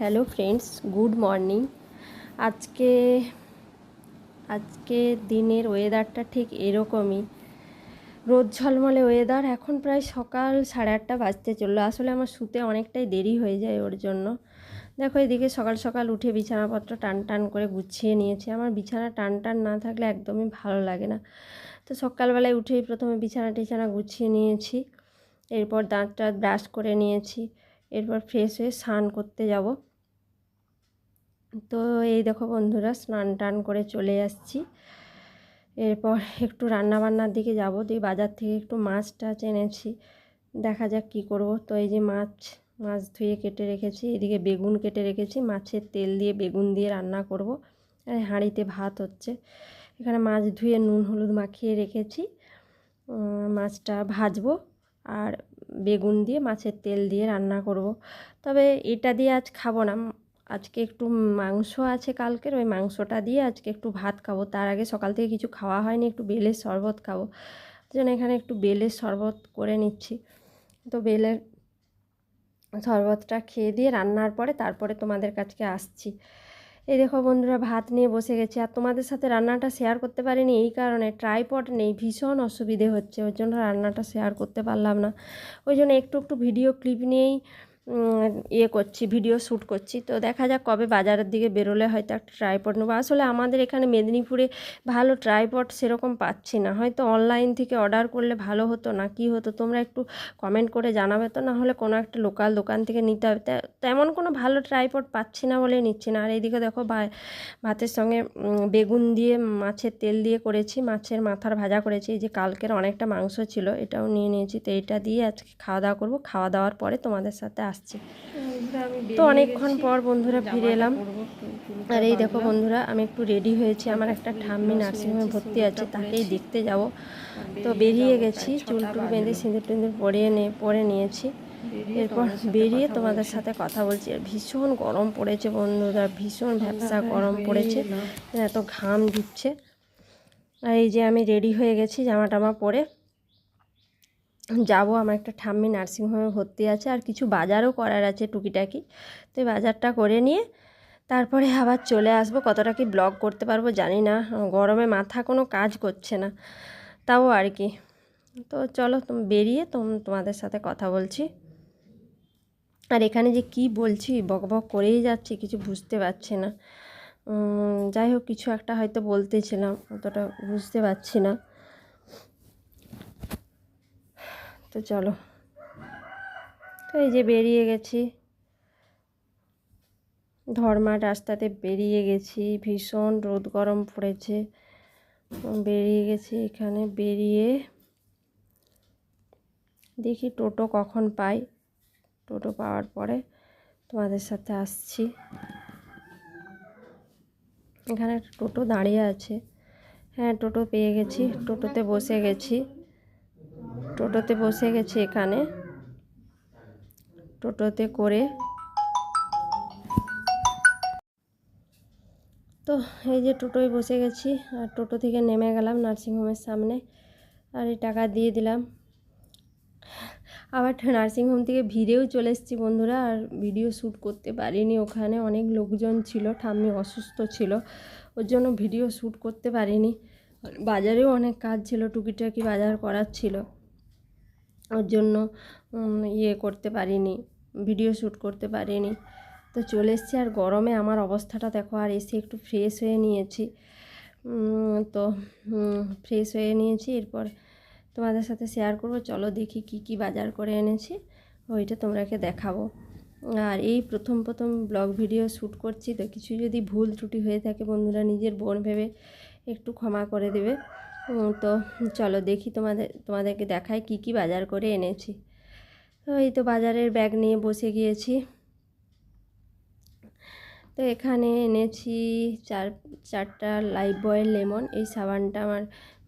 Hello friends good morning আজকে আজকে দিনের ওয়েদারটা ঠিক এরকমই। রোদ ঝলমলে ওয়েদার এখন প্রায় সকাল সাড়ে আটটা বাজতে চলল। আসলে আমার শুতে অনেকটাই দেরি হয়ে যায় ওর জন্য। দেখো, এদিকে সকাল সকাল উঠে বিছানাপত্র টান টান করে গুছিয়ে নিয়েছি। আমার বিছানা টান টান না থাকলে একদমই ভালো লাগে না। তো সকালবেলায় উঠেই প্রথমে বিছানা টিছানা গুছিয়ে নিয়েছি। এরপর দাঁত টাঁত ব্রাশ করে নিয়েছি। এরপর ফ্রেশ হয়ে স্নান করতে যাব। তো এই দেখো বন্ধুরা, স্নান টান করে চলে আসছি। এরপর একটু রান্না বান্নার দিকে যাব, দিয়ে বাজার থেকে একটু মাছ টাছ এনেছি। দেখা যাক কি করব। তো এই যে মাছ মাছ ধুয়ে কেটে রেখেছি, এদিকে বেগুন কেটে রেখেছি। মাছের তেল দিয়ে বেগুন দিয়ে রান্না করব। আর হাঁড়িতে ভাত হচ্ছে। এখানে মাছ ধুয়ে নুন, হলুদ মাখিয়ে রেখেছি। মাছটা ভাজবো আর বেগুন দিয়ে মাছের তেল দিয়ে রান্না করব। তবে এটা দিয়ে আজ খাব না। আজকে একটু মাংস আছে কালকের, ওই মাংসটা দিয়ে আজকে একটু ভাত খাব। তার আগে সকাল থেকে কিছু খাওয়া হয়নি, একটু বেলের শরবত খাব। জন্য এখানে একটু বেলের শরবত করে নিচ্ছি। তো বেলের শরবতটা খেয়ে দিয়ে রান্নার পরে তারপরে তোমাদের কাছকে আসছি। এই দেখো বন্ধুরা, ভাত নিয়ে বসে গেছি। আর তোমাদের সাথে রান্নাটা শেয়ার করতে পারিনি, এই কারণে ট্রাইপড নেই, ভীষণ অসুবিধে হচ্ছে। ওই জন্য রান্নাটা শেয়ার করতে পারলাম না। ওই জন্য একটু একটু ভিডিও ক্লিপ নিয়েই ইয়ে করছি ভিডিও শ্যুট করছি। তো দেখা যাক কবে বাজারের দিকে বেরোলে হয়তো একটা ট্রাইপড নেব। আসলে আমাদের এখানে মেদিনীপুরে ভালো ট্রাইপড সেরকম পাচ্ছি না। হয়তো অনলাইন থেকে অর্ডার করলে ভালো হতো না, কি হতো? তোমরা একটু কমেন্ট করে জানাবে তো, না হলে কোনো একটা লোকাল দোকান থেকে নিতে হবে। তেমন কোনো ভালো ট্রাইপড পাচ্ছি না বলে নিচ্ছি না। আর এইদিকে দেখো ভাতের সঙ্গে বেগুন দিয়ে, মাছের তেল দিয়ে করেছি, মাছের মাথার ভাজা করেছি। এই যে কালকের অনেকটা মাংস ছিল, এটাও নিয়ে নিয়েছি। তো এটা দিয়ে আজকে খাওয়া দাওয়া করব। খাওয়া দাওয়ার পরে তোমাদের সাথে আস আসছে। তো অনেকক্ষণ পর বন্ধুরা ফিরে এলাম। আর এই দেখো বন্ধুরা আমি একটু রেডি হয়েছি। আমার একটা ঠাম্মি নার্সিংহোমে ভর্তি আছে তাকেই দেখতে যাব। তো বেরিয়ে গেছি চুল টুল বেঁধে সিঁদুর টিঁদুর পরিয়ে নিয়ে পরে নিয়েছি। এরপর বেরিয়ে তোমাদের সাথে কথা বলছি। আর ভীষণ গরম পড়েছে বন্ধুরা ভীষণ ভ্যাবসা গরম পড়েছে। এত ঘাম দিচ্ছে আর এই যে আমি রেডি হয়ে গেছি জামা টামা পরে। যাব, আমার একটা ঠাম্মি নার্সিংহোমে ভর্তি আছে আর কিছু বাজারও করার আছে টুকিটাকি। তো বাজারটা করে নিয়ে তারপরে আবার চলে আসব। কতটা কি ব্লগ করতে পারব জানি না। গরমে মাথা কোনো কাজ করছে না। তাও আর কি। তো চলো বেরিয়ে তোমাদের সাথে কথা বলছি। আর এখানে যে কি বলছি, বক বক করেই যাচ্ছি, কিছু বুঝতে পারছি না। যাই হোক, কিছু একটা হয়তো বলতেছিলাম, অতটা বুঝতে পারছি না। তো চলো। তো এই যে বেরিয়ে গেছি। ধর্মার রাস্তাতে বেরিয়ে গেছি। ভীষণ রোদ গরম পড়েছে। বেরিয়ে গেছি এখানে। বেরিয়ে দেখি টোটো কখন পাই। টোটো পাওয়ার পরে তোমাদের সাথে আসছি। এখানে একটা টোটো দাঁড়িয়ে আছে। হ্যাঁ টোটো পেয়ে গেছি। টোটোতে বসে গেছি। টোটোতে বসে গেছি এখানে। টোটোতে করে। তো এই যে টোটোয় বসে গেছি, আর টোটো থেকে নেমে গেলাম নার্সিংহোমের সামনে, আর এই টাকা দিয়ে দিলাম। আবার নার্সিংহোম থেকে ভিড়েও চলে এসেছি বন্ধুরা, আর ভিডিও শ্যুট করতে পারিনি ওখানে। অনেক লোকজন ছিল, ঠাম্মি অসুস্থ ছিল, ওর জন্য ভিডিও শ্যুট করতে পারিনি। বাজারেও অনেক কাজ ছিল, টুকিটাকি বাজার করার ছিল। ওর জন্য ইয়ে করতে পারিনি ভিডিও শ্যুট করতে পারিনি। তো চলে এসছি আর গরমে আমার অবস্থাটা দেখো, আর এসে একটু ফ্রেশ হয়ে নিয়েছি। তো ফ্রেশ হয়ে নিয়েছি। এরপর তোমাদের সাথে শেয়ার করব। চলো দেখি কি কি বাজার করে এনেছি। ওইটা তোমরাকে দেখাবো। আর এই প্রথম প্রথম ব্লগ ভিডিও শ্যুট করছি। তো কিছু যদি ভুল ত্রুটি হয়ে থাকে, বন্ধুরা নিজের বোন ভেবে একটু ক্ষমা করে দেবে। তো চলো দেখি তোমাদের, তোমাদেরকে দেখায় কি কি বাজার করে এনেছি। তো এই তো বাজারের ব্যাগ নিয়ে বসে গিয়েছি। তো এখানে এনেছি চার, চারটা লাইফ বয়েল লেমন। এই সাবানটা আমার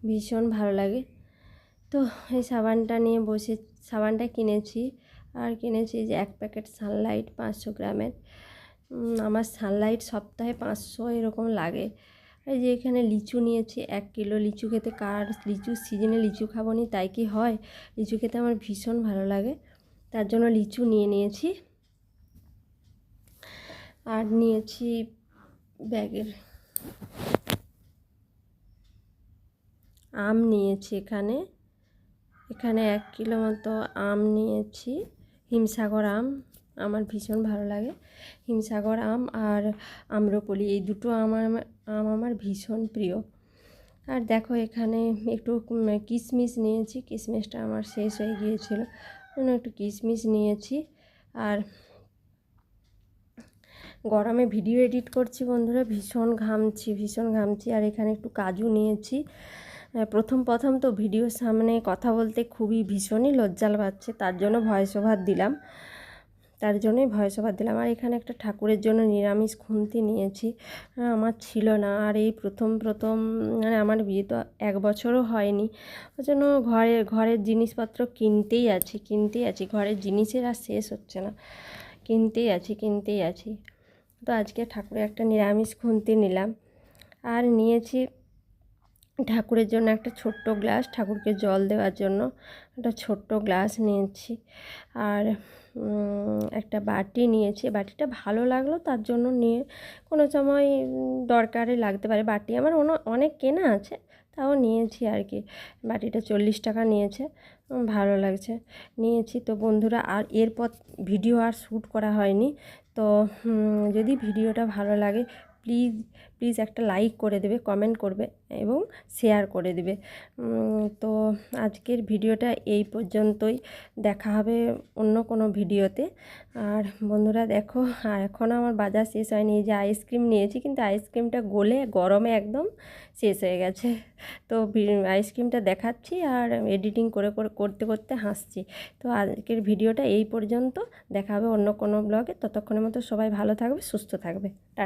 ভীষণ ভালো লাগে। তো এই সাবানটা নিয়ে বসে, সাবানটা কিনেছি। আর কিনেছি যে এক প্যাকেট সানলাইট পাঁচশো গ্রামের। আমার সানলাইট সপ্তাহে পাঁচশো এরকম লাগে। এই যে এখানে লিচু নিয়েছি, এক কিলো লিচু খেতে কার লিচু সিজনে লিচু খাব নি তাই কি হয়? লিচু খেতে আমার ভীষণ ভালো লাগে, তার জন্য লিচু নিয়ে নিয়েছি। আর নিয়েছি ব্যাগের আম নিয়েছি এখানে এখানে এক কিলো মতো আম নিয়েছি, হিমসাগর আম। আমার ভীষণ ভালো লাগে। হিমসাগর আম আর আম্রপলি, এই দুটো আমার, আম আমার ভীষণ প্রিয়। আর দেখো এখানে একটু কিশমিশ নিয়েছি। কিশমিশটা আমার শেষ হয়ে গিয়েছিল। একটু কিশমিশ নিয়েছি। আর গরমে ভিডিও এডিট করছি বন্ধুরা, ভীষণ ঘামছি ভীষণ ঘামছি। আর এখানে একটু কাজু নিয়েছি। প্রথম প্রথম তো ভিডিওর সামনে কথা বলতে খুবই ভীষণই লজ্জাল পাচ্ছে, তার জন্য ভয়েস ওভার দিলাম। তার জন্যই ভয়েস ওভার দিলাম। আর এখানে একটা ঠাকুরের জন্য নিরামিষ খুন্তি নিয়েছি। আমার ছিল না। আর এই প্রথম প্রথম মানে আমার বিয়ে তো এক বছরও হয়নি। ওই জন্য ঘরে, ঘরের জিনিসপত্র কিনতেই আছি কিনতেই আছি। ঘরের জিনিসের আর শেষ হচ্ছে না। কিনতেই আছি কিনতেই আছি। তো আজকে ঠাকুরের একটা নিরামিষ খুন্তি নিলাম। আর নিয়েছি ঠাকুরের জন্য একটা ছোট্ট গ্লাস, ঠাকুরকে জল দেওয়ার জন্য একটা ছোট্ট গ্লাস নিয়েছি। আর একটা বাটি নিয়েছি। বাটিটা ভালো লাগল, তার জন্য নিয়ে কোনো সময় দরকারে লাগতে পারে। বাটি আমার অনেক কেনা আছে, তাও নিয়েছি আর কি। বাটিটা চল্লিশ টাকা নিয়েছে ভালো লাগছে। নিয়েছি তো বন্ধুরা, আর এরপর ভিডিও আর শ্যুট করা হয়নি। তো যদি ভিডিওটা ভালো লাগে প্লিজ প্লিজ একটা লাইক করে দেবে কমেন্ট করবে এবং শেয়ার করে দেবে। তো আজকের ভিডিওটা এই পর্যন্তই। দেখা হবে অন্য কোনো ভিডিওতে। আর বন্ধুরা দেখো এখনও আমার বাজার শেষ হয়নি। যে আইসক্রিম নিয়েছি, কিন্তু আইসক্রিমটা গলে গরমে একদম শেষ হয়ে গেছে। তো আইসক্রিমটা দেখাচ্ছি আর এডিটিং করে করতে করতে হাসছি। তো আজকের ভিডিওটা এই পর্যন্ত। দেখা হবে অন্য কোনো ব্লগে ততক্ষণের মতো সবাই ভালো থাকবে, সুস্থ থাকবে।